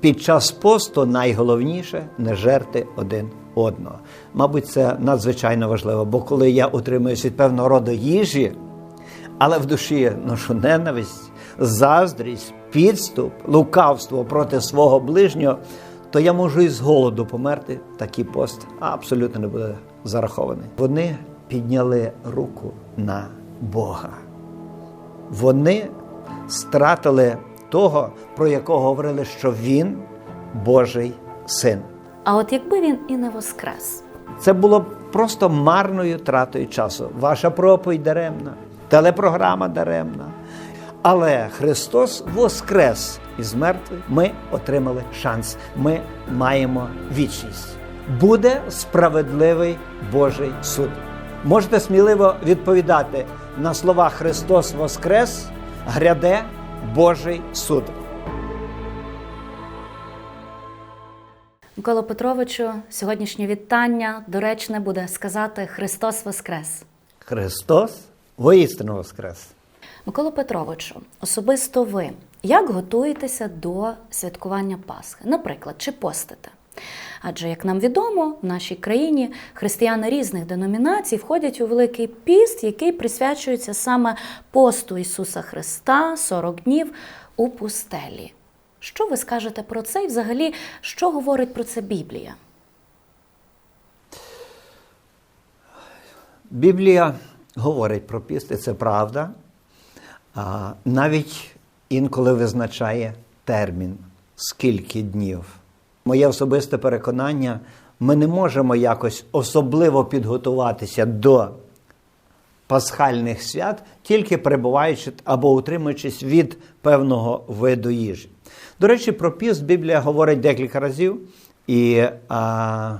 Під час посту найголовніше не жерти один одного. Мабуть, це надзвичайно важливо, бо коли я утримуюсь від певного роду їжі, але в душі ношу ненависть, заздрість, підступ, лукавство проти свого ближнього, то я можу із голоду померти. Такий пост абсолютно не буде зарахований. Вони підняли руку на Бога. Вони стратили того, про якого говорили, що він Божий син. А от якби він і не воскрес, Це було б просто марною тратою часу. Ваша проповідь даремна, телепрограма даремна. Але Христос воскрес із мертвих. Ми отримали шанс. Ми маємо вічність. Буде справедливий Божий суд. Можете сміливо відповідати на слова Христос Воскрес, гряде Божий суд. Микола Петровичу, сьогоднішнє вітання доречне буде сказати Христос Воскрес. Христос воістину Воскрес. Микола Петровичу, особисто ви як готуєтеся до святкування Пасхи? Наприклад, чи постите? Адже, як нам відомо, в нашій країні християни різних деномінацій входять у Великий піст, який присвячується саме посту Ісуса Христа 40 днів у пустелі. Що ви скажете про це і взагалі, що говорить про це Біблія? Біблія говорить про піст, і це правда. Навіть інколи визначає термін, скільки днів. Моє особисте переконання, ми не можемо якось особливо підготуватися до пасхальних свят, тільки перебуваючи або утримуючись від певного виду їжі. До речі, про піст Біблія говорить декілька разів, і а,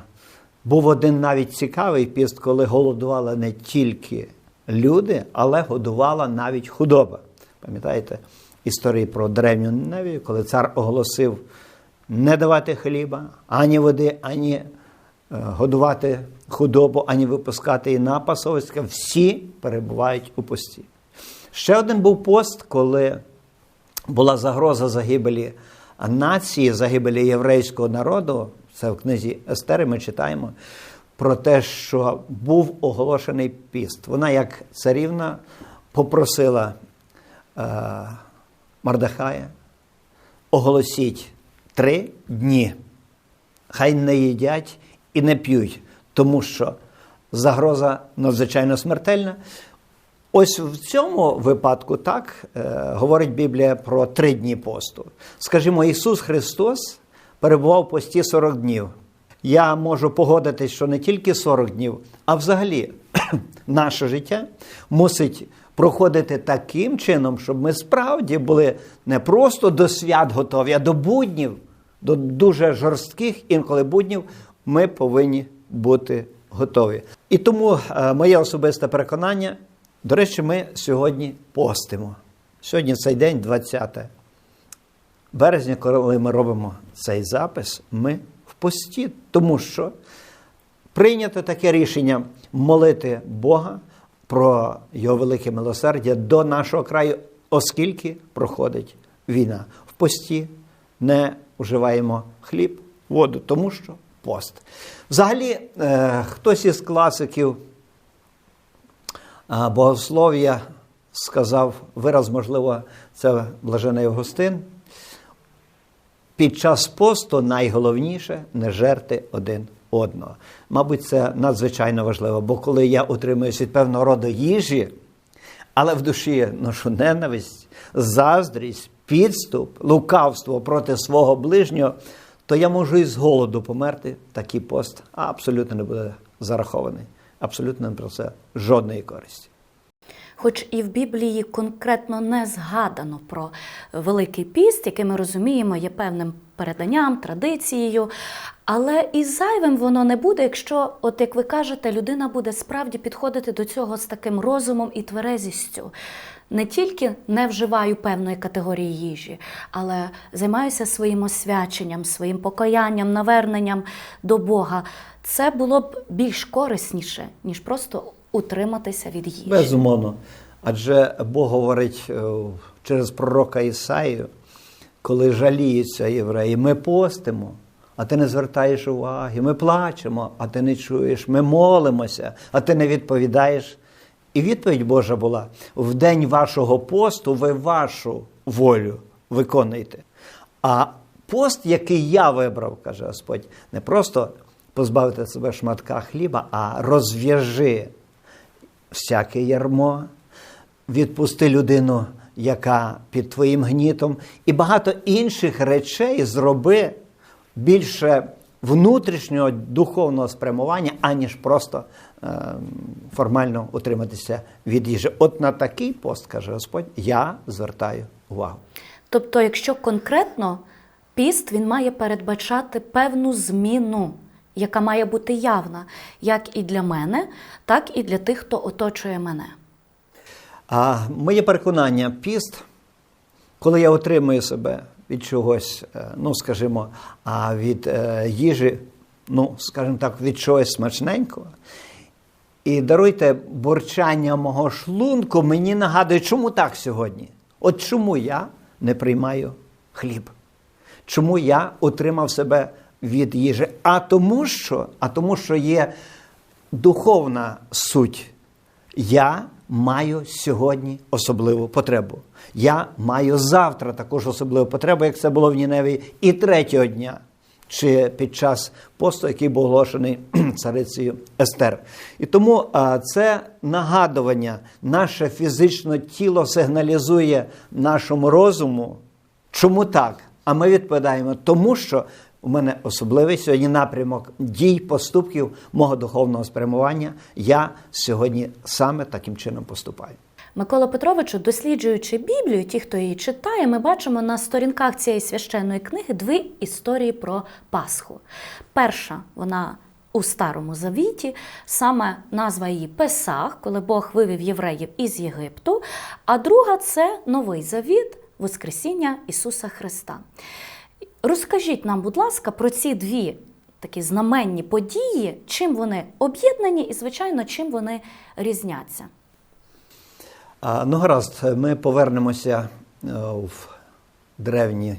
був один навіть цікавий піст, коли голодували не тільки люди, але годувала навіть худоба. Пам'ятаєте історії про древню Ниневію, коли цар оголосив не давати хліба, ані води, ані е, годувати худобу, ані випускати її на пасовиська, всі перебувають у пості. Ще один був пост, коли була загроза загибелі нації, загибелі єврейського народу. Це в книзі Естери ми читаємо про те, що був оголошений піст. Вона, як царівна, попросила е, Мардахая оголосіть три дні. Хай не їдять і не п'ють, тому що загроза надзвичайно смертельна. Ось в цьому випадку так е, говорить Біблія про три дні посту. Скажімо, Ісус Христос перебував в пості 40 днів. Я можу погодитись, що не тільки 40 днів, а взагалі наше життя мусить проходити таким чином, щоб ми справді були не просто до свят готові, а до буднів, до дуже жорстких інколи буднів ми повинні бути готові. І тому е, моє особисте переконання, до речі, ми сьогодні постимо. Сьогодні цей день, 20 березня, коли ми робимо цей запис, ми в пості, тому що прийнято таке рішення молити Бога про його велике милосердя до нашого краю, оскільки проходить війна. В пості не вживаємо хліб, воду, тому що пост. Взагалі, е, хтось із класиків е, богослов'я сказав вираз, можливо, це блажений Августин. Під час посту найголовніше не жерти один одного. Мабуть, це надзвичайно важливо, бо коли я утримуюсь від певного роду їжі, але в душі ношу ненависть, заздрість, підступ, лукавство проти свого ближнього, то я можу із голоду померти. Такий пост абсолютно не буде зарахований. Абсолютно не про це жодної користі. Хоч і в Біблії конкретно не згадано про Великий піст, який ми розуміємо, є певним переданням, традицією, але і зайвим воно не буде, якщо, от як ви кажете, людина буде справді підходити до цього з таким розумом і тверезістю. Не тільки не вживаю певної категорії їжі, але займаюся своїм освяченням, своїм покаянням, наверненням до Бога. Це було б більш корисніше, ніж просто утриматися від їжі. Безумовно. Адже Бог говорить е, через пророка Ісаїю, коли жаліються євреї, ми постимо, а ти не звертаєш уваги, ми плачемо, а ти не чуєш, ми молимося, а ти не відповідаєш. І відповідь Божа була: в день вашого посту ви вашу волю виконуєте. А пост, який я вибрав, каже Господь, не просто позбавити себе шматка хліба, а розв'яжи всяке ярмо, відпусти людину, яка під твоїм гнітом, і багато інших речей зроби більше внутрішнього духовного спрямування, аніж просто формально утриматися від їжі. От на такий пост, каже Господь, я звертаю увагу. Тобто, якщо конкретно піст він має передбачати певну зміну, яка має бути явна, як і для мене, так і для тих, хто оточує мене. А моє переконання, піст, коли я отримую себе від чогось, е, ну скажімо, а від е, їжі, ну, скажімо так, від чогось смачненького. І даруйте борчання мого шлунку, мені нагадує, чому так сьогодні? От чому я не приймаю хліб? Чому я утримав себе від їжі? А тому, що, а тому, що є духовна суть. Я маю сьогодні особливу потребу. Я маю завтра також особливу потребу, як це було в Ніневі, і третього дня, чи під час посту, який був оголошений царицею Естер. І тому це нагадування, наше фізичне тіло сигналізує нашому розуму. Чому так? А ми відповідаємо, тому що у мене особливий сьогодні напрямок дій, поступків мого духовного спрямування. Я сьогодні саме таким чином поступаю. Микола Петровичу, досліджуючи Біблію, ті, хто її читає, ми бачимо на сторінках цієї священної книги дві історії про Пасху. Перша, вона у Старому Завіті, саме назва її Песах, коли Бог вивів євреїв із Єгипту. А друга це Новий Завіт, Воскресіння Ісуса Христа. Розкажіть нам, будь ласка, про ці дві такі знаменні події, чим вони об'єднані і, звичайно, чим вони різняться. Ну, гаразд, ми повернемося е, в древній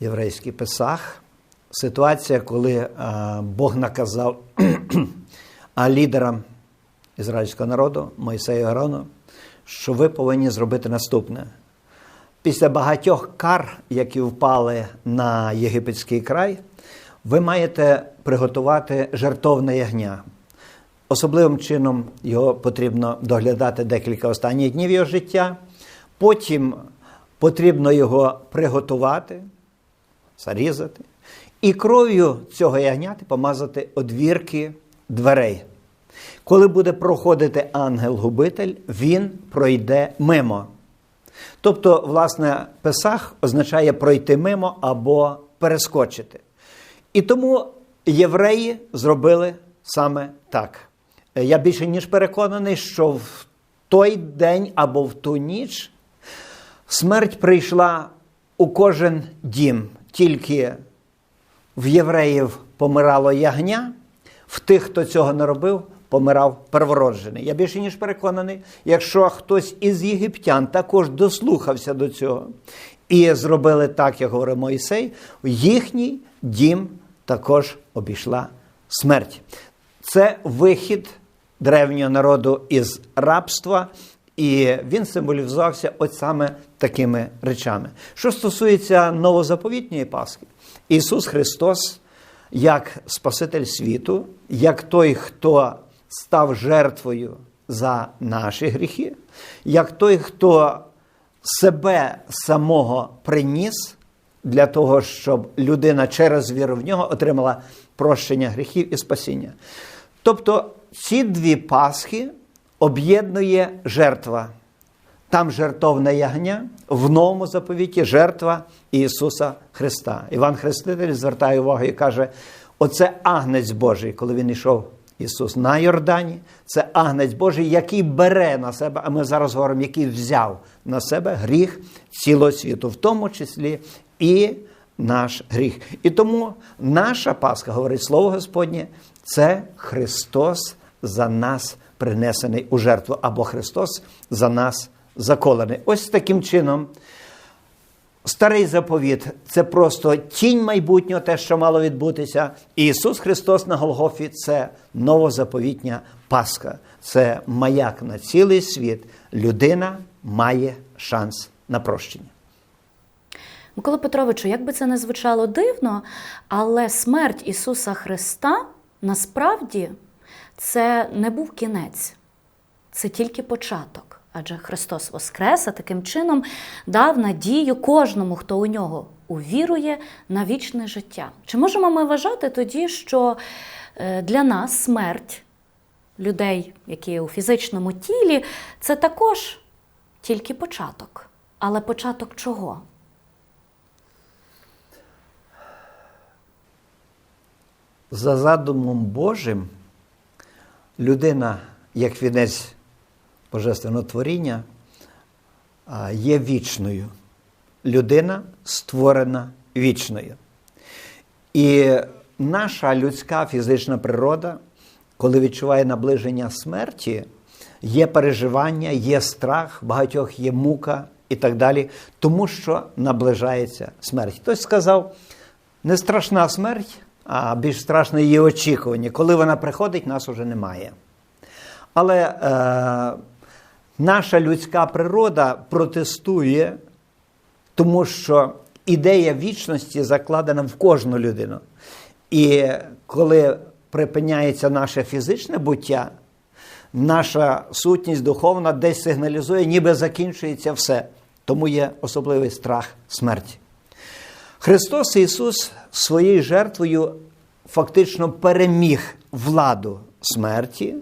єврейський Песах. Ситуація, коли Бог наказав лідерам ізраїльського народу, Мойсею Арону, що ви повинні зробити наступне. Після багатьох кар, які впали на єгипетський край, ви маєте приготувати жертовне ягня. Особливим чином його потрібно доглядати декілька останніх днів його життя. Потім потрібно його приготувати, зарізати, і кров'ю цього ягняти помазати одвірки дверей. Коли буде проходити ангел-губитель, він пройде мимо. Тобто, власне, Песах означає пройти мимо або перескочити. І тому євреї зробили саме так. Я більше ніж переконаний, що в той день або в ту ніч смерть прийшла у кожен дім, тільки в євреїв помирало ягня, в тих, хто цього не робив, помирав первороджений. Я більше ніж переконаний, якщо хтось із єгиптян також дослухався до цього і зробили так, як говорив Мойсей, їхній дім також обійшла смерть. Це вихід древнього народу із рабства, і він символізувався от саме такими речами. Що стосується новозаповітньої Пасхи, Ісус Христос, як Спаситель світу, як той, хто став жертвою за наші гріхи, як той, хто себе самого приніс для того, щоб людина через віру в нього отримала прощення гріхів і спасіння. Тобто ці дві Пасхи об'єднує жертва. Там жертовне ягня, в новому заповіті жертва Ісуса Христа. Іван Хреститель звертає увагу і каже: оце агнець Божий, коли він йшов Ісус на Йордані, це агнець Божий, який бере на себе, а ми зараз говоримо, який взяв на себе гріх цілого світу, в тому числі і наш гріх. І тому наша Пасха, говорить Слово Господнє, це Христос за нас принесений у жертву, або Христос за нас заколений. Ось таким чином Старий заповіт це просто тінь майбутнього, те, що мало відбутися. І Ісус Христос на Голгофі це новозаповітня Пасха, це маяк на цілий світ. Людина має шанс на прощення. Микола Петровичу, як би це не звучало дивно, але смерть Ісуса Христа насправді це не був кінець, це тільки початок. Адже Христос Воскрес, а таким чином дав надію кожному, хто у нього увірує на вічне життя. Чи можемо ми вважати тоді, що е, для нас смерть людей, які у фізичному тілі, це також тільки початок. Але початок чого? За задумом Божим, людина, як вінець божественного творіння, є вічною. Людина створена вічною. І наша людська фізична природа, коли відчуває наближення смерті, є переживання, є страх, багатьох є мука і так далі, тому що наближається смерть. Хтось сказав, не страшна смерть, а більш страшне її очікування. Коли вона приходить, нас уже немає. Але е, наша людська природа протестує, тому що ідея вічності закладена в кожну людину. І коли припиняється наше фізичне буття, наша сутність духовна десь сигналізує, ніби закінчується все. Тому є особливий страх смерті. Христос Ісус своєю жертвою фактично переміг владу смерті.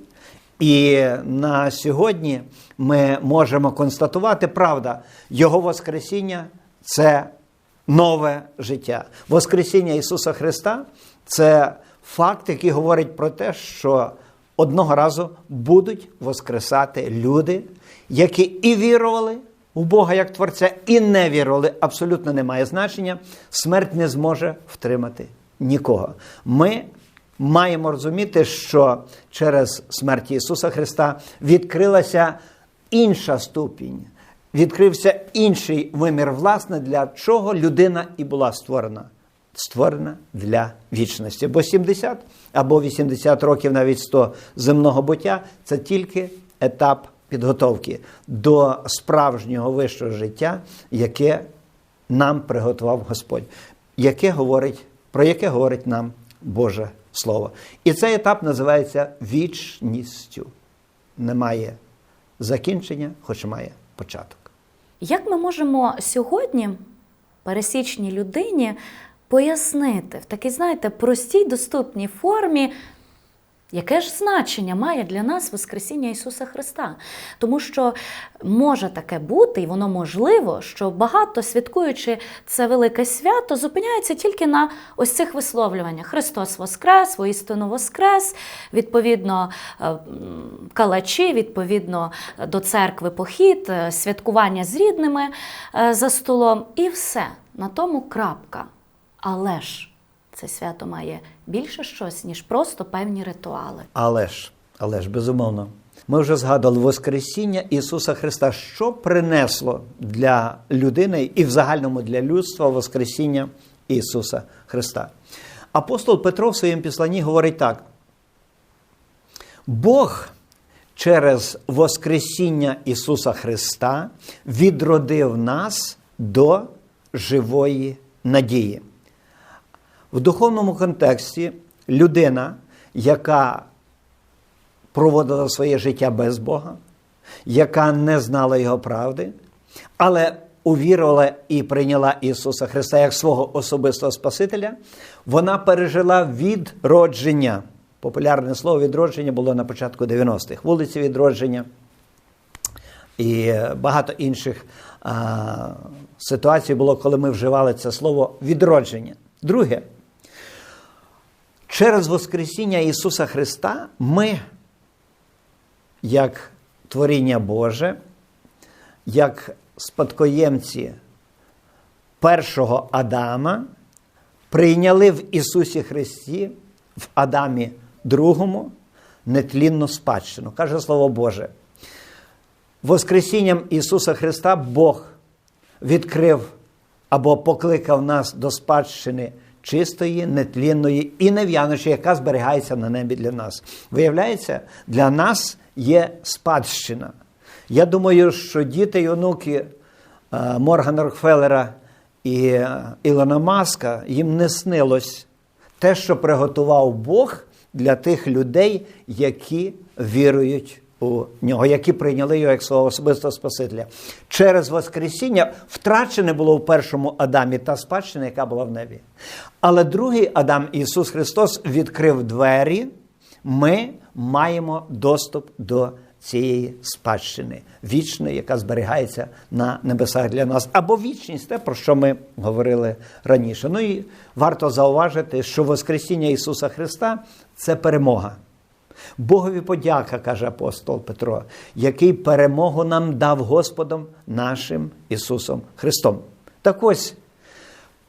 І на сьогодні ми можемо констатувати, правда, Його Воскресіння це нове життя. Воскресіння Ісуса Христа це факт, який говорить про те, що одного разу будуть воскресати люди, які і вірували в Бога як Творця, і не вірували. Абсолютно немає значення. Смерть не зможе втримати нікого. Ми маємо розуміти, що через смерть Ісуса Христа відкрилася інша ступінь, відкрився інший вимір, власне, для чого людина і була створена. Створена для вічності. Бо 70 або 80 років, навіть 100 земного буття це тільки етап підготовки до справжнього вищого життя, яке нам приготував Господь, яке говорить, про яке говорить нам Боже Слово. І цей етап називається вічністю. Немає закінчення, хоч має початок. Як ми можемо сьогодні пересічній людині пояснити в такій, знаєте, простій доступній формі, яке ж значення має для нас Воскресіння Ісуса Христа? Тому що може таке бути, і воно можливо, що багато святкуючи це велике свято, зупиняється тільки на ось цих висловлюваннях: Христос Воскрес, воістину Воскрес, відповідно, е, калачі, відповідно до церкви похід, е, святкування з рідними е, за столом, і все. На тому крапка. Але ж це свято має більше щось, ніж просто певні ритуали. Але ж, але ж, безумовно, ми вже згадували Воскресіння Ісуса Христа, що принесло для людини і в загальному для людства Воскресіння Ісуса Христа. Апостол Петро в своєму післанні говорить так: Бог через Воскресіння Ісуса Христа відродив нас до живої надії. В духовному контексті людина, яка проводила своє життя без Бога, яка не знала Його правди, але увірувала і прийняла Ісуса Христа як свого особистого Спасителя, вона пережила відродження. Популярне слово відродження було на початку 90-х. Вулиці відродження і багато інших а, ситуацій було, коли ми вживали це слово відродження. Друге, через Воскресіння Ісуса Христа ми, як творіння Боже, як спадкоємці першого Адама, прийняли в Ісусі Христі, в Адамі Другому, нетлінну спадщину. Каже Слово Боже. Воскресінням Ісуса Христа Бог відкрив або покликав нас до спадщини чистої, нетлінної і нев'яночої, яка зберігається на небі для нас. Виявляється, для нас є спадщина. Я думаю, що діти і онуки е, Моргана Рокфеллера і е, Ілона Маска їм не снилось те, що приготував Бог для тих людей, які вірують у нього, які прийняли його як свого особистого Спасителя. Через Воскресіння втрачене було в першому Адамі та спадщина, яка була в небі. Але другий Адам, Ісус Христос, відкрив двері. Ми маємо доступ до цієї спадщини вічної, яка зберігається на небесах для нас, або вічність, те, про що ми говорили раніше. Ну і варто зауважити, що Воскресіння Ісуса Христа це перемога. Богові подяка, каже апостол Петро, який перемогу нам дав Господом нашим Ісусом Христом. Так ось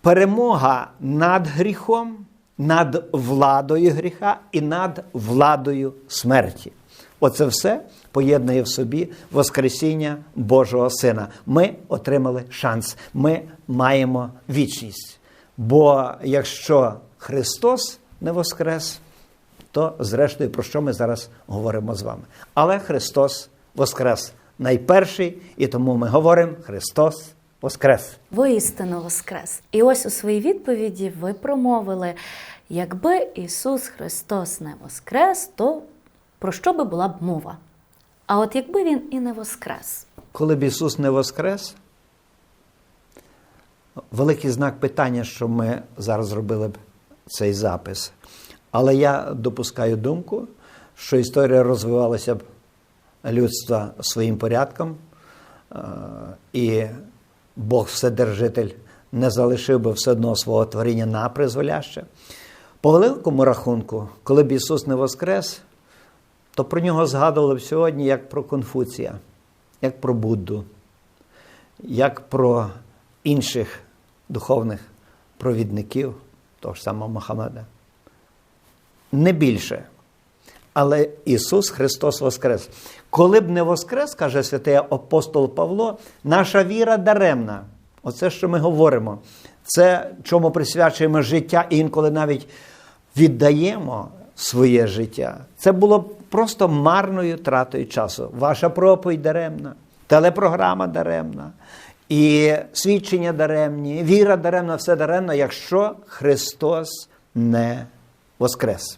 перемога над гріхом, над владою гріха і над владою смерті. Оце все поєднує в собі Воскресіння Божого Сина. Ми отримали шанс, ми маємо вічність. Бо якщо Христос не воскрес, то зрештою про що ми зараз говоримо з вами. Але Христос воскрес найперший, і тому ми говоримо Христос воскрес. Воістину воскрес. І ось у своїй відповіді ви промовили: якби Ісус Христос не воскрес, то про що би була б мова? А от якби він і не воскрес, Коли б Ісус не воскрес, великий знак питання, що ми зараз зробили б цей запис. Але я допускаю думку, що історія розвивалася б людства своїм порядком, е, і Бог Вседержитель не залишив би все одно свого творіння на призволяще. По великому рахунку, коли б Ісус не воскрес, то про нього згадували б сьогодні як про Конфуція, як про Будду, як про інших духовних провідників, того ж самого Мохаммеда. Не більше. Але Ісус Христос Воскрес. Коли б не Воскрес, каже святий апостол Павло, наша віра даремна. Оце, що ми говоримо, це чому присвячуємо життя інколи навіть віддаємо своє життя. Це було б просто марною тратою часу. Ваша проповідь даремна, телепрограма даремна, і свідчення даремні, віра даремна, все даремно, якщо Христос не воскрес.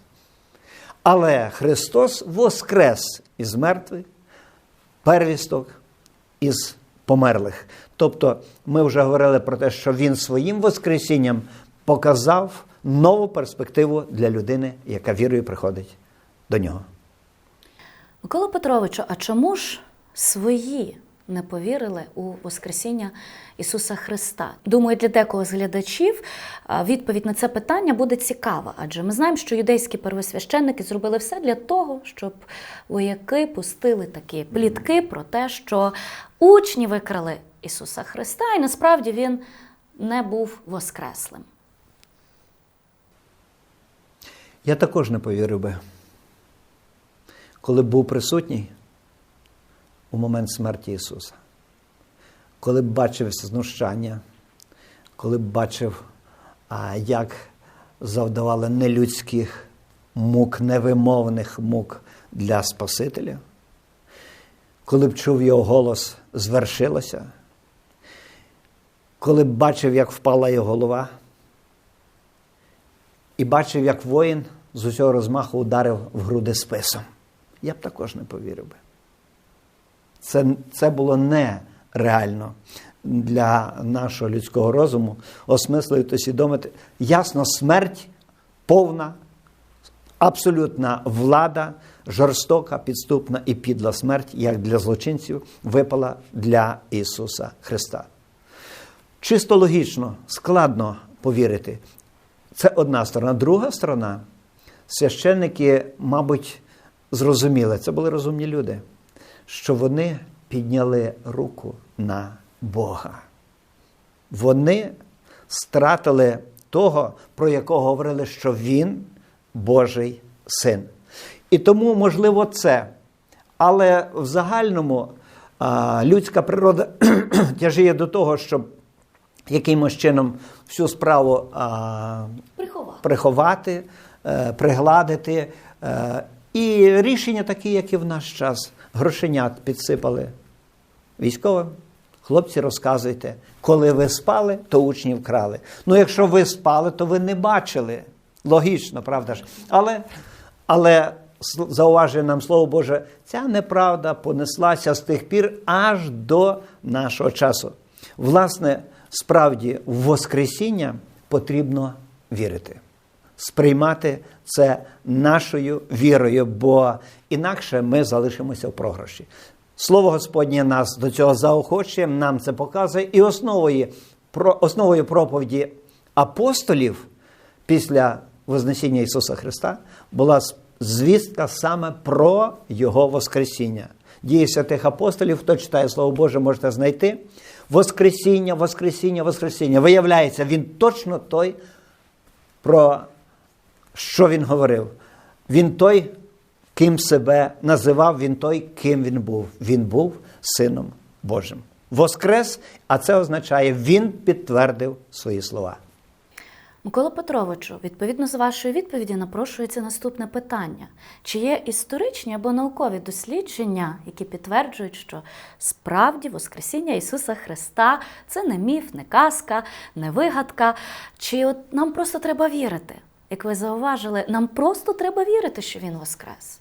Але Христос воскрес із мертвих, первісток із померлих. Тобто ми вже говорили про те, що Він своїм Воскресінням показав нову перспективу для людини, яка вірою приходить до нього. Микола Петровичу, а чому ж свої не повірили у Воскресіння Ісуса Христа? Думаю, для декого з глядачів відповідь на це питання буде цікава, адже ми знаємо, що юдейські первосвященники зробили все для того, щоб вояки пустили такі плітки про те, що учні викрали Ісуса Христа, і насправді Він не був воскреслим. Я також не повірив би, коли б був присутній у момент смерті Ісуса, коли б бачив знущання, коли б бачив, як завдавали нелюдських мук, невимовних мук для Спасителя, коли б чув його голос, звершилося, коли б бачив, як впала його голова. І бачив, як воїн з усього розмаху ударив в груди списом. Я б також не повірив би. Це, це було нереально для нашого людського розуму осмислити, усвідомити. Ясно, смерть повна, абсолютна влада, жорстока, підступна і підла смерть, як для злочинців, випала для Ісуса Христа. Чисто логічно, складно повірити. Це одна сторона. Друга сторона, священники, мабуть, зрозуміли, це були розумні люди, що вони підняли руку на Бога. Вони стратили того, про якого говорили, що Він Божий син. І тому, можливо, це. Але в загальному людська природа тяжіє до того, щоб якимось чином всю справу Приховати. е, пригладити. І рішення такі, як і в наш час. Грошенят підсипали військовим. Хлопці, розказуйте, коли ви спали, то учнів крали. Ну, якщо ви спали, то ви не бачили. Логічно, правда ж? Але, але зауважує нам Слово Боже, ця неправда понеслася з тих пір аж до нашого часу. Власне, справді, в Воскресіння потрібно вірити сприймати це нашою вірою, бо інакше ми залишимося в програші. Слово Господнє нас до цього заохочує, нам це показує, і основою, основою проповіді апостолів після Вознесіння Ісуса Христа була звістка саме про Його Воскресіння. Дії святих апостолів, хто читає Слово Боже, можете знайти. Воскресіння, Воскресіння, Воскресіння. Виявляється, він точно той, про що він говорив? Він той, ким себе називав, він той, ким він був. Він був Сином Божим. Воскрес, а це означає, він підтвердив свої слова. Микола Петровичу, відповідно з вашої відповіді напрошується наступне питання: чи є історичні або наукові дослідження, які підтверджують, що справді Воскресіння Ісуса Христа це не міф, не казка, не вигадка? Чи от нам просто треба вірити? Як ви зауважили, нам просто треба вірити, що Він Воскрес.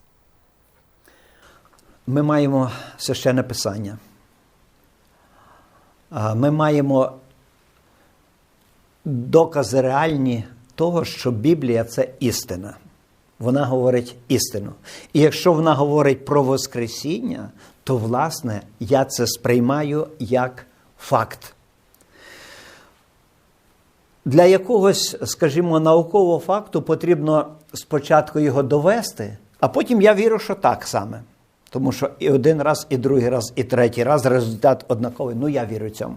Ми маємо священне писання. Ми маємо докази реальні того, що Біблія це істина. Вона говорить істину. І якщо вона говорить про Воскресіння, то, власне, я це сприймаю як факт. Для якогось, скажімо, наукового факту потрібно спочатку його довести, а потім я вірю, що так саме. Тому що і один раз, і другий раз, і третій раз результат однаковий. Ну, я вірю цьому.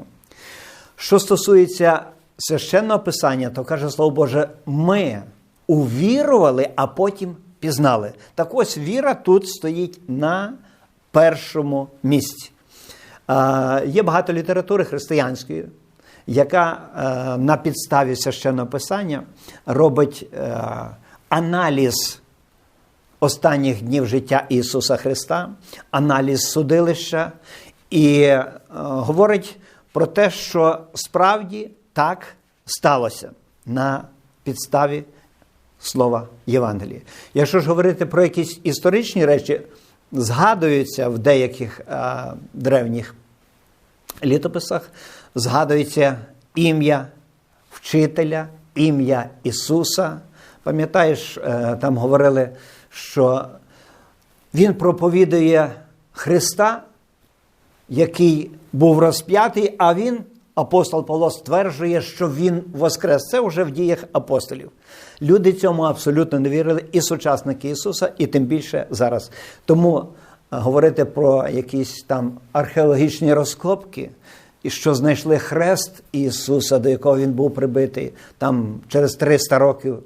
Що стосується священного писання, то каже Слово Боже, ми увірували, а потім пізнали. Так ось віра тут стоїть на першому місці. Є багато літератури християнської, яка е, на підставі священного писання робить е, аналіз останніх днів життя Ісуса Христа, аналіз судилища і е, говорить про те, що справді так сталося на підставі слова Євангелія. Якщо ж говорити про якісь історичні речі, згадуються в деяких е, древніх літописах, згадується ім'я вчителя, ім'я Ісуса. Пам'ятаєш, е, там говорили, що Він проповідує Христа, який був розп'ятий, а Він, апостол Павло, стверджує, що Він воскрес. Це вже в діях апостолів. Люди цьому абсолютно не вірили, і сучасники Ісуса, і тим більше зараз. Тому е, говорити про якісь там археологічні розкопки, і що знайшли хрест Ісуса, до якого він був прибитий, там через 300 років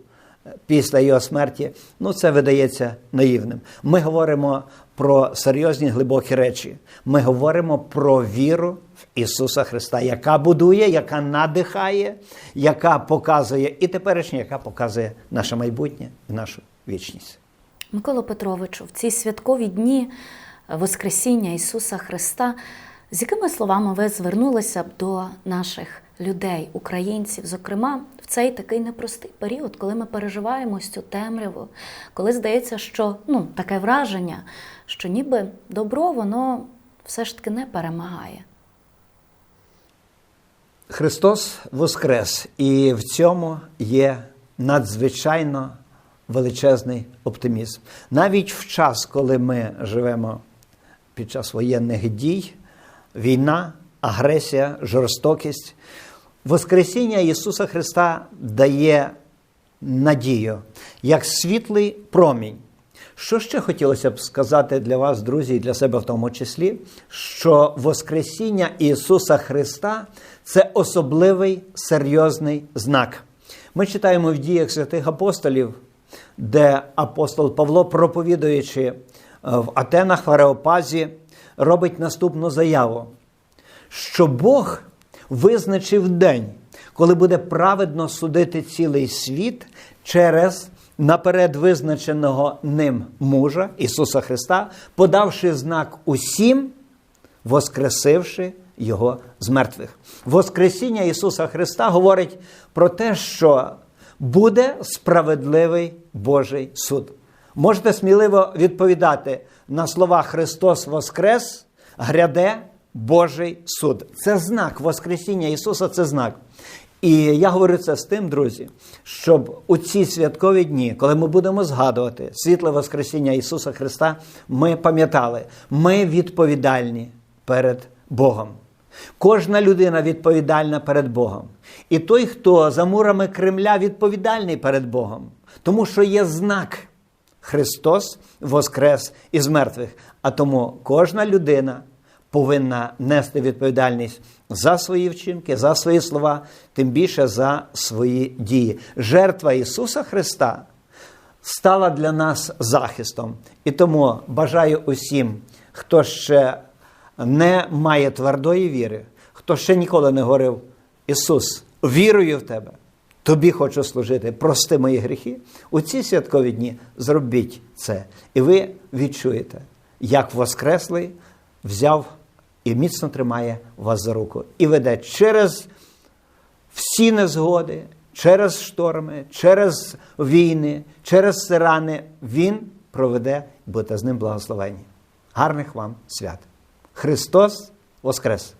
після його смерті, ну це видається наївним. Ми говоримо про серйозні глибокі речі. Ми говоримо про віру в Ісуса Христа, яка будує, яка надихає, яка показує і теперішнє, яка показує наше майбутнє і нашу вічність. Микола Петровичу, в ці святкові дні Воскресіння Ісуса Христа, з якими словами ви звернулися б до наших людей, українців, зокрема, в цей такий непростий період, коли ми переживаємо цю темряву, коли здається, що ну, таке враження, що ніби добро, воно все ж таки не перемагає. Христос Воскрес, і в цьому є надзвичайно величезний оптимізм. Навіть в час, коли ми живемо під час воєнних дій, війна, агресія, жорстокість, Воскресіння Ісуса Христа дає надію, як світлий промінь. Що ще хотілося б сказати для вас, друзі, і для себе в тому числі, що Воскресіння Ісуса Христа це особливий серйозний знак. Ми читаємо в діях святих апостолів, де апостол Павло, проповідуючи в Атенах в Ареопазі, робить наступну заяву, що Бог визначив день, коли буде праведно судити цілий світ через наперед визначеного ним мужа Ісуса Христа, подавши знак усім, воскресивши Його з мертвих. Воскресіння Ісуса Христа говорить про те, що буде справедливий Божий суд. Можете сміливо відповідати на слова Христос Воскрес, гряде Божий суд. Це знак Воскресіння Ісуса, це знак. І я говорю це з тим, друзі, щоб у ці святкові дні, коли ми будемо згадувати світле Воскресіння Ісуса Христа, ми пам'ятали, ми відповідальні перед Богом. Кожна людина відповідальна перед Богом. І той, хто за мурами Кремля відповідальний перед Богом, тому що є знак Христос Воскрес із мертвих. А тому кожна людина повинна нести відповідальність за свої вчинки, за свої слова, тим більше за свої дії. Жертва Ісуса Христа стала для нас захистом. І тому бажаю усім, хто ще не має твердої віри, хто ще ніколи не говорив, Ісус, вірую в Тебе, тобі хочу служити, прости мої гріхи. У ці святкові дні зробіть це. І ви відчуєте, як Воскреслий взяв і міцно тримає вас за руку. І веде через всі незгоди, через шторми, через війни, через рани. Він проведе, будете з ним благословені. Гарних вам свят! Христос Воскрес!